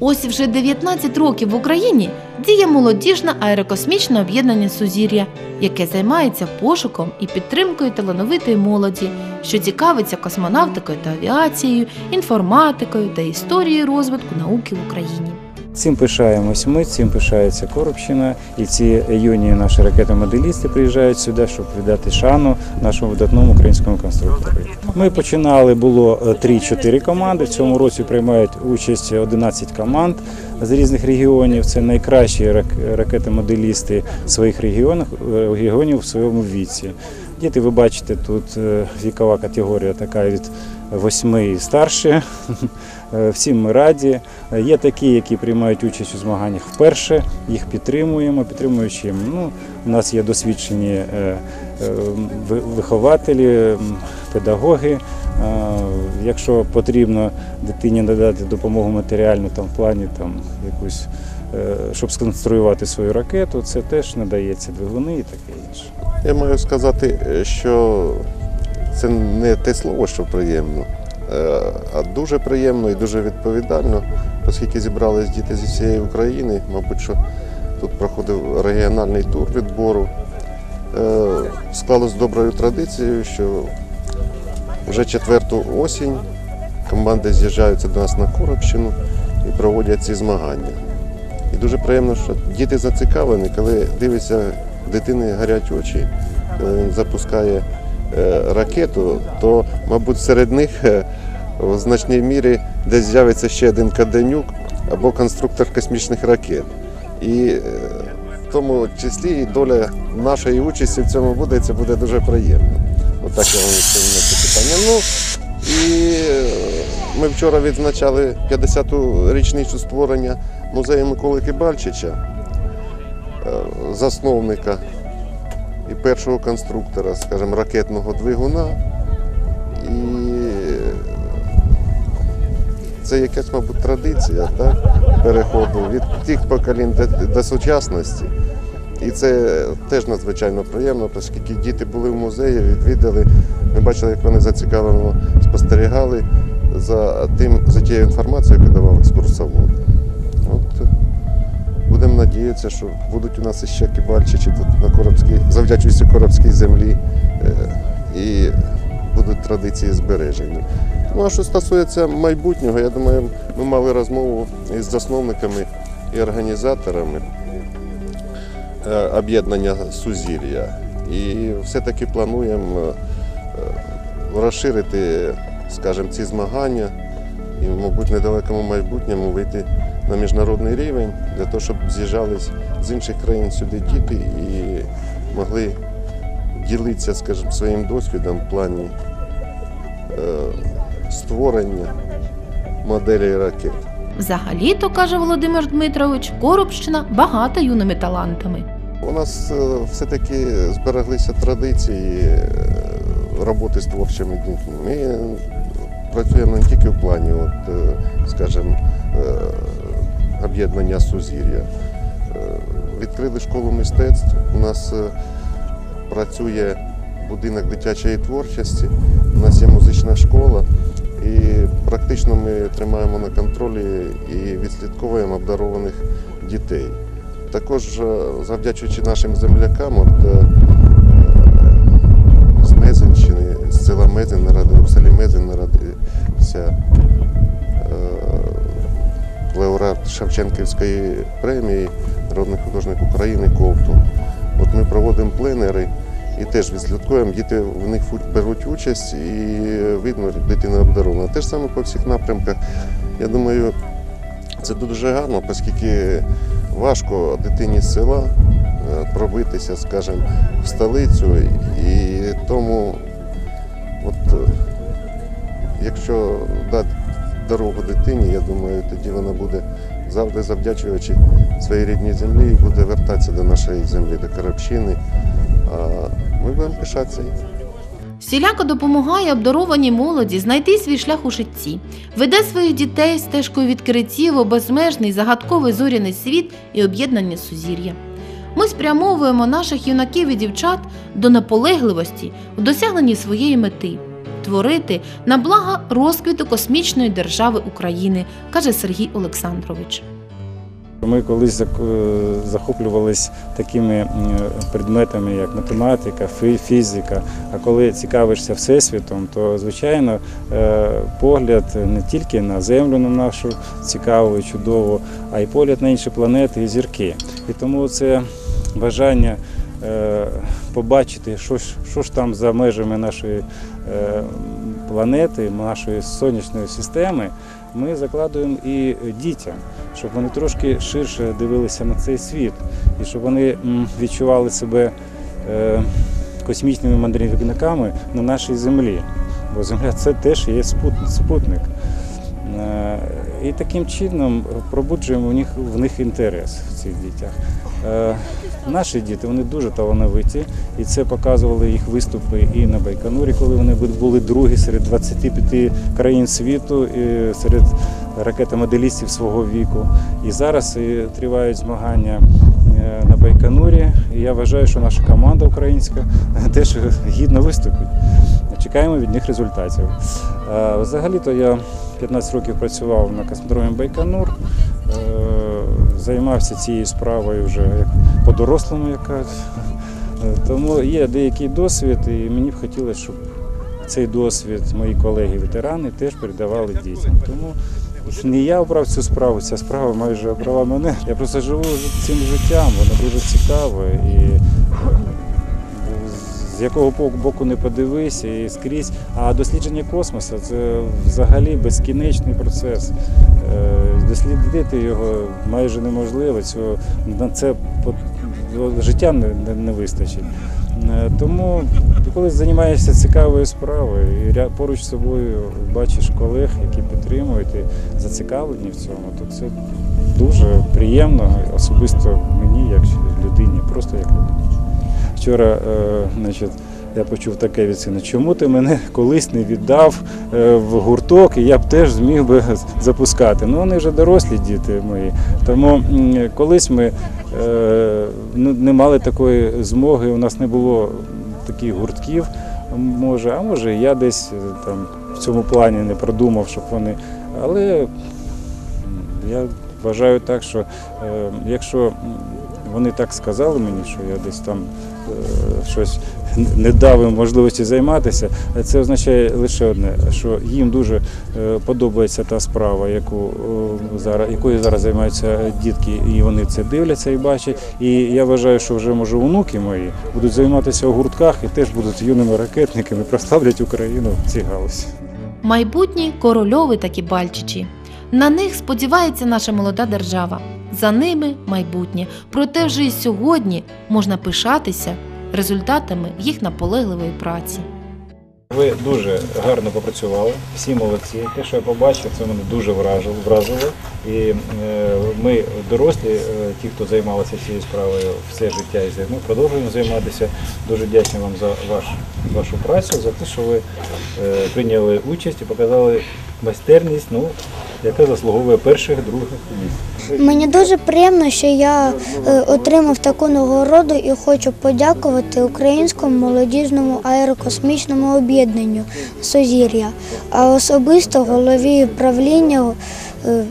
Ось вже 19 років в Україні діє молодіжне аерокосмічне об'єднання Сузір'я, яке займається пошуком і підтримкою талановитої молоді, що цікавиться космонавтикою та авіацією, інформатикою та історією розвитку науки в Україні. Цим пишаємось ми, цим пишається Коробщина, і ці юні наші ракетомоделісти приїжджають сюди, щоб віддати шану нашому видатному українському конструктору. Ми починали було е, 3-4 команди. В цьому році приймають участь 11 команд з різних регіонів. Це найкращі рак- ракетомоделісти своїх регіонів, регіонів в своєму віці. Діти, ви бачите, тут е, вікова категорія така від 8 і старше. Е, Всім ми раді. Е, Є такі, які приймають участь у змаганнях вперше. Їх підтримуємо. Підтримуючи. Ну, у нас є досвідчені е, ви- вихователі, педагоги. Якщо потрібно дитині надати допомогу матеріальну там в плані там якусь, щоб сконструювати свою ракету, це теж надається двигуни і таке інше. Я маю сказати, що це не те слово, що приємно, а дуже приємно і дуже відповідально, оскільки зібрались діти зі всієї України. Мабуть, що тут проходив регіональний тур відбору. Е, Склалось доброю традицією, що вже четверту осінь команди з'їжджаються до нас на Коробщину і проводять ці змагання. І дуже приємно, що діти зацікавлені, коли дивишся, в дитини гарять очі, коли він запускає е, ракету, то, мабуть, серед них е, в значній мірі десь з'явиться ще один Каденюк або конструктор космічних ракет. І е, в тому числі і доля нашої участі в цьому буде, і це буде дуже приємно. Отак я вам відповім на це питання. Ну, і е, ми вчора відзначали 50-ту річницю створення музею Миколи Кибальчича, е, засновника і першого конструктора, скажімо, ракетного двигуна. І це якась, мабуть, традиція так? переходу від тих поколінь до, до сучасності. І це теж надзвичайно приємно, оскільки діти були в музеї, відвідали. Ми бачили, як вони зацікавлено спостерігали за тим, за тією інформацією, яку давав екскурсовод. От будемо надіятися, що будуть у нас іще кибальчичі тут на Коробській, завдячуючи Коробській землі, е, і будуть традиції збережені. Ну а що стосується майбутнього, я думаю, ми мали розмову із засновниками і організаторами е, об'єднання Сузір'я. І все-таки плануємо е, розширити, скажімо, ці змагання і, мабуть, недалекому майбутньому вийти на міжнародний рівень для того, щоб з'їжджались з інших країн сюди діти і могли ділитися, скажімо, своїм досвідом в плані е, створення моделей ракет. Взагалі-то, каже Володимир Дмитрович, Коробщина багата юними талантами. У нас е, все-таки збереглися традиції е, роботи з творчими дітьми. Ми працюємо не тільки в плані, от, скажімо, об'єднання Сузір'я. Відкрили школу мистецтв. У нас працює будинок дитячої творчості, у нас є музична школа. І практично ми тримаємо на контролі і відслідковуємо обдарованих дітей. Також е, завдячуючи нашим землякам, от, е, е, з Мезенщини, з села Мезен народив, в селі Мезен народився лауреат Шевченківської премії, народний художник України Ковтун. От ми проводимо пленери і теж відслідкуємо, діти в них беруть участь і видно, дитина обдарована. Те ж саме по всіх напрямках. Я думаю, це дуже гарно, оскільки важко дитині з села е, пробитися, скажімо, в столицю. І тому, от, якщо дати дорогу дитині, я думаю, тоді вона буде завжди завдячуючи своїй рідній землі і буде вертатися до нашої землі, до Коробщини. А ми будемо пишатися. Всіляко допомагає обдарованій молоді знайти свій шлях у житті, веде своїх дітей стежкою відкриттів у безмежний загадковий зоряний світ і об'єднання сузір'я. Ми спрямовуємо наших юнаків і дівчат до наполегливості в досягненні своєї мети. творити на благо розквіту космічної держави України, каже Сергій Олександрович. Ми колись е, такими предметами, як математика, фі- фізика. А коли цікавишся всесвітом, то звичайно е, погляд не тільки на землю, на нашу цікаву і чудову, а й погляд на інші планети і зірки. І тому це бажання е, побачити, що ж, що ж там за межами нашої планети, нашої сонячної системи, ми закладуємо і дітям, щоб вони трошки ширше дивилися на цей світ, і щоб вони відчували себе е, космічними мандрівниками на нашій землі. Бо Земля це теж є спутник. Е, І таким чином пробуджуємо в них, в них інтерес в цих дітях. Наші діти вони дуже талановиті, і це показували їх виступи і на Байконурі, коли вони були другі серед 25 країн світу, і серед ракетомоделістів свого віку. І зараз тривають змагання е, на Байконурі. І я вважаю, що наша команда українська теж гідно виступить. Чекаємо від них результатів. Е, Взагалі-то я 15 років працював на космодромі Байконур, е, займався цією справою вже як по-дорослому, як кажуть. Тому є деякий досвід, і мені б хотілося, щоб цей досвід мої колеги-ветерани теж передавали дітям. Тому не я обрав цю справу, ця справа майже обрала мене. Я просто живу цим життям, воно дуже цікаве. І з якого боку- не подивись і скрізь. А дослідження космосу це взагалі безкінечний процес. Е, Дослідити його майже неможливо. Цього на це життя не, вистачить. Е, Тому коли займаєшся цікавою справою і поруч з собою бачиш колег, які підтримують і зацікавлені в цьому, то це дуже приємно, особисто мені, як людині, просто як людині. Вчора е, значить, я почув таке від сина, чому ти мене колись не віддав е, в гурток, і я б теж зміг би запускати. Ну, вони вже дорослі діти мої. Тому колись ми е, ну, не мали такої змоги, у нас не було таких гуртків, може, а може, я десь там в цьому плані не продумав, щоб вони. Але я вважаю так, що якщо вони так сказали мені, що я десь там щось не дав їм можливості займатися, це означає лише одне, що їм дуже е, подобається та справа, яку е, зараз, якою зараз займаються дітки, і вони це дивляться і бачать. І я вважаю, що вже може онуки мої будуть займатися у гуртках і теж будуть юними ракетниками, прославлять Україну в цій галузі. Майбутні корольови та кібальчичі. На них сподівається наша молода держава. За ними майбутнє. Проте вже і сьогодні можна пишатися результатами їх наполегливої праці. Ви дуже гарно попрацювали, всі молодці. Те, що я побачив, це мене дуже вразило. І е, ми дорослі, е, ті, хто займалися цією справою все життя і ми продовжуємо займатися. Дуже вдячні вам за ваш, вашу працю, за те, що ви е, прийняли участь і показали майстерність, ну, яка заслуговує перших, других місць. Мені дуже приємно, що я е, отримав таку нагороду і хочу подякувати Українському молодіжному аерокосмічному об'єднанню Созір'я, а особисто голові правління е,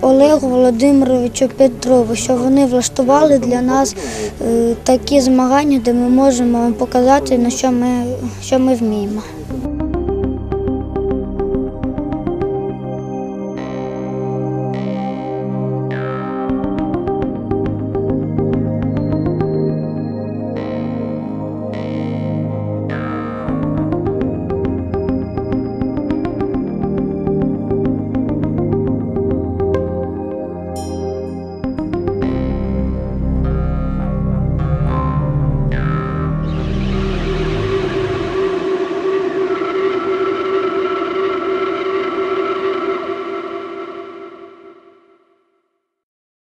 Олегу Володимировичу Петрову, що вони влаштували для нас е, такі змагання, де ми можемо показати, на що ми, що ми вміємо.